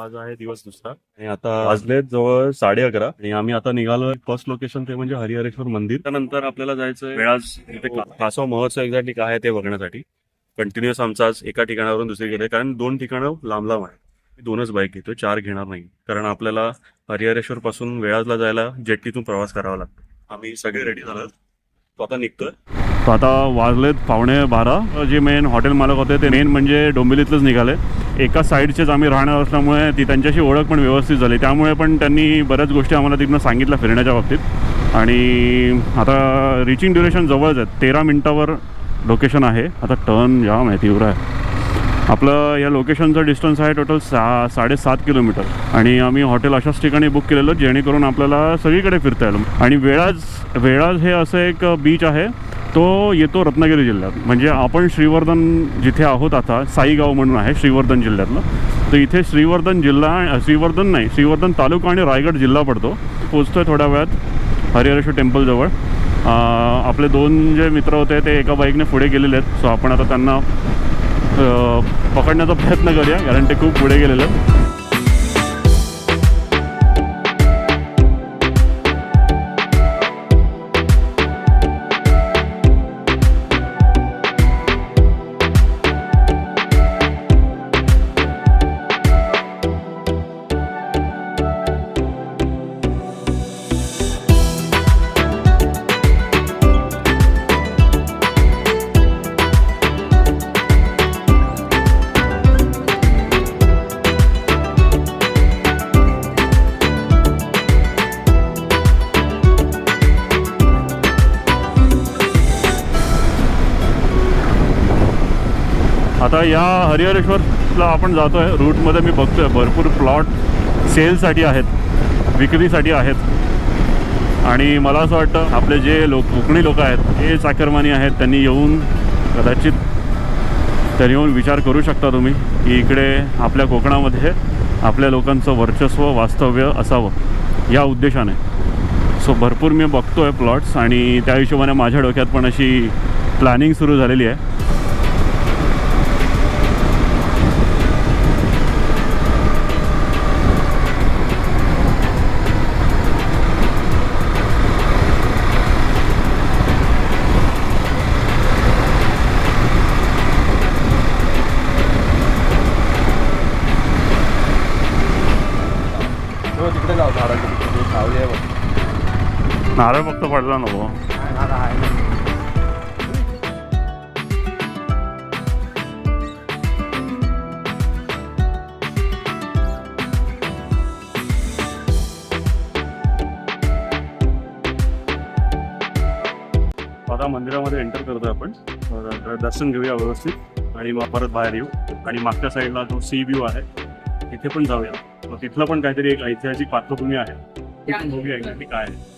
आज आहे दिवस दुसरा. आणि आता वाजलेत जवळ साडे अकरा. आणि आम्ही आता निघालो फर्स्ट लोकेशन ते म्हणजे हरिहरेश्वर मंदिर. त्यानंतर आपल्याला जायचं वेळाच इथे का- कासव महोत्सव एक्झॅक्टली काय आहे ते बघण्यासाठी. कंटिन्युअस आमचा आज एका ठिकाणावरून दुसरीकडे. कारण दोन ठिकाणं लांब लांब आहे मी दोनच बाईक घेतो चार घेणार नाही. कारण आपल्याला हरिहरेश्वर पासून वेळाजला जायला जेट्टीतून प्रवास करावा लागतो. आम्ही सगळे रेडी झालो. तो आता निघतोय. तो आता वाजलेत पावणे बारा. जे मेन हॉटेल मालक होते ते मेन म्हणजे डोंबिवलीतलंच निघाले एका साईडचेच आम्ही राहणार असल्यामुळे ती त्यांच्याशी ओळख पण व्यवस्थित झाली. त्यामुळे पण त्यांनी बऱ्याच गोष्टी आम्हाला तिथनं सांगितल्या फिरण्याच्या बाबतीत. आणि आता रिचिंग ड्युरेशन जवळच आहे. तेरा मिनटावर लोकेशन आहे. आता टर्न जाम आहे तीव्र आहे. आपलं या लोकेशनचं डिस्टन्स आहे टोटल सा साडेसात किलोमीटर आणि आम्ही हॉटेल अशाच ठिकाणी बुक केलेलं जेणेकरून आपल्याला सगळीकडे फिरता येईल. आणि वेळाज वेळाज हे असं एक बीच आहे. तो येतो रत्नागिरी जिल्ह्यात. म्हणजे आपण श्रीवर्धन जिथे आहोत आता साईगाव म्हणून आहे श्रीवर्धन जिल्ह्यातलं. तर इथे श्रीवर्धन जिल्हा श्रीवर्धन नाही श्रीवर्धन तालुका आणि रायगड जिल्हा पडतो. पोचतो आहे थोड्या वेळात हरिहरेश्वर टेम्पलजवळ आपले दोन जे मित्र होते ते एका बाईकने पुढे गेलेले आहेत. सो आपण आता त्यांना पकडण्याचा प्रयत्न करूया कारण ते खूप पुढे गेलेले आहेत. आता या हरिहरेश्वरला आपण जातो आहे रूटमध्ये मी बघतो आहे भरपूर प्लॉट सेलसाठी आहेत. विक्रीसाठी आहेत. आणि मला असं वाटतं आपले जे लोक कोकणी लोक आहेत हे चाकरमानी आहेत. त्यांनी येऊन कदाचित त्यांनी येऊन विचार करू शकता तुम्ही की इकडे आपल्या कोकणामध्ये आपल्या लोकांचं वर्चस्व वास्तव्य असावं. या उद्देशाने. सो भरपूर मी बघतो आहे प्लॉट्स आणि त्या हिशोबाने माझ्या डोक्यात पण अशी प्लॅनिंग सुरू झालेली आहे. नारळ फक्त पडला नको. आता मंदिरामध्ये एंटर करतोय आपण. दर्शन घेऊया व्यवस्थित. आणि मग परत बाहेर येऊ. आणि मागच्या साईडला जो सी व्ह्यू आहे तिथे पण जाऊया. मग तिथलं पण काहीतरी एक ऐतिहासिक पार्श्वभूमी आहे. ती पण बघूया काय आहे.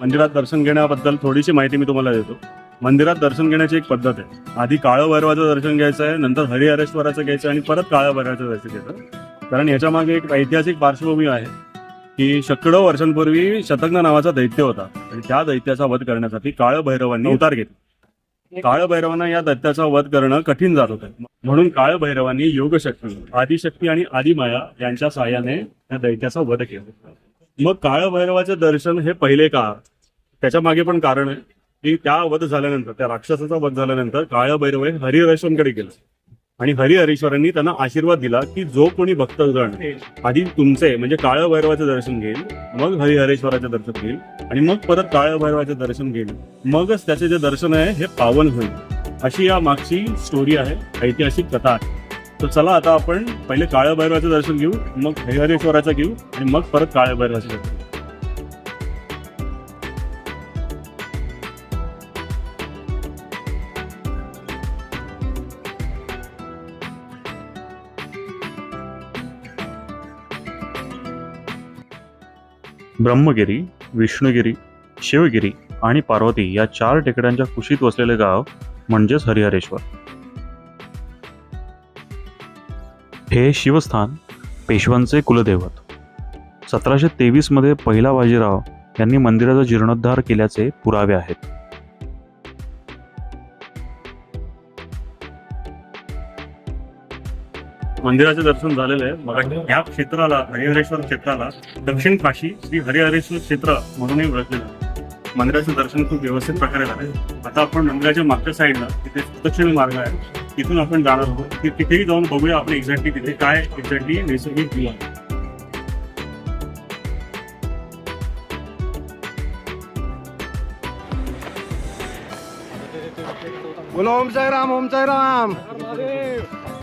मंदिरात दर्शन घेण्याबद्दल थोडीशी माहिती मी तुम्हाला देतो. मंदिरात दर्शन घेण्याची एक पद्धत आहे. आधी काळं भैरवाचं दर्शन घ्यायचं आहे नंतर हरिहरेश्वराचं घ्यायचं आणि परत काळं भैरवाचं दर्शन घ्यायचं कारण याच्या मागे एक ऐतिहासिक पार्श्वभूमी आहे की शेकडो वर्षांपूर्वी शतघ्न नावाचा दैत्य होता. आणि त्या दैत्याचा वध करण्यासाठी काळ भैरवांनी अवतार घेतला. काळ भैरवांना या दैत्याचा वध करणं कठीण जात होतं. म्हणून काळ भैरवांनी योगशक्ती आदिशक्ती आणि आदिमाया यांच्या साहाय्याने या दैत्याचा वध केला. मग काळ भैरवाचं दर्शन हे पहिले का? त्याच्यामागे पण कारण आहे की त्या वध झाल्यानंतर त्या राक्षसाचा वध झाल्यानंतर काळ भैरव हे हरिहरेश्वरांकडे गेलं. आणि हरिहरेश्वरांनी त्यांना आशीर्वाद दिला की जो कोणी भक्तजण आधी तुमचे म्हणजे काळ भैरवाचं दर्शन घेईल मग हरिहरेश्वराचं दर्शन घेईल आणि मग परत काळ भैरवाचं दर्शन घेईल मगच त्याचे जे दर्शन आहे हे पावन होईल. अशी या मागची स्टोरी आहे ऐतिहासिक कथा आहे. तर चला आता आपण पहिले काळ भैरवाचं दर्शन घेऊ मग हरिहरेश्वराचं घेऊ आणि मग परत काळ भैरवाचं दर्शन घेऊ. ब्रह्मगिरी विष्णुगिरी शिवगिरी आणि पार्वती या चार टेकड्यांच्या कुशीत वसलेले गाव म्हणजेच हरिहरेश्वर. हे शिवस्थान पेशवांचे कुलदैवत. सतराशे तेवीसमध्ये पहिला बाजीराव यांनी मंदिराचा जीर्णोद्धार केल्याचे पुरावे आहेत. मंदिराचे दर्शन झालेलं आहे. मग ह्या क्षेत्राला हरिहरेश्वर क्षेत्राला दक्षिण काशी श्री हरिहरेश्वर क्षेत्र म्हणूनही ओळखलेलं आहे मंदिराचं दर्शन खूप व्यवस्थित प्रकारे झाले आता आपण मंदिराच्या मागच्या साईडला तिथे दक्षिण मार्ग आहे. तिथून आपण जाणार आहोत. की तिथेही जाऊन बघूया आपण एक्झॅक्टली तिथे काय एक्झॅक्टली नैसर्गिक व्ह्यू आहे. बोलो ओम साई राम ओम साई राम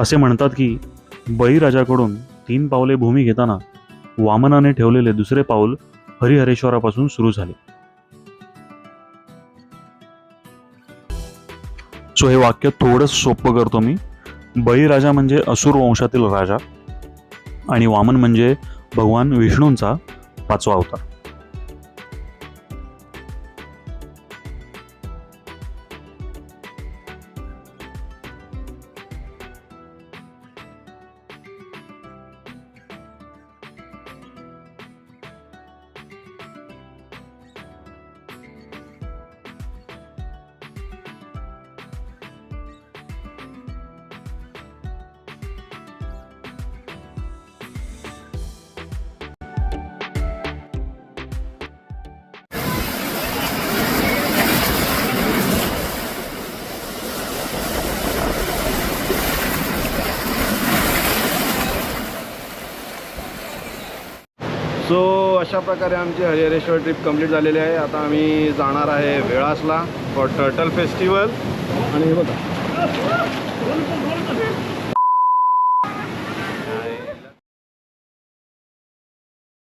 असे म्हणतात की बळीराजाकडून तीन पावले भूमी घेताना वामनाने ठेवलेले दुसरे पाऊल हरिहरेश्वरापासून सुरू झाले. सो हे वाक्य थोडंसं सोपं करतो मी. बळीराजा म्हणजे असुर वंशातील राजा आणि वामन म्हणजे भगवान विष्णूंचा पाचवा अवतार. सो अशा प्रकारे आमची हरिहरेश्वर ट्रिप कंप्लीट झालेली आहे. आता आम्ही जाणार आहे वेळासला फॉर टर्टल फेस्टिवल आणि बघा.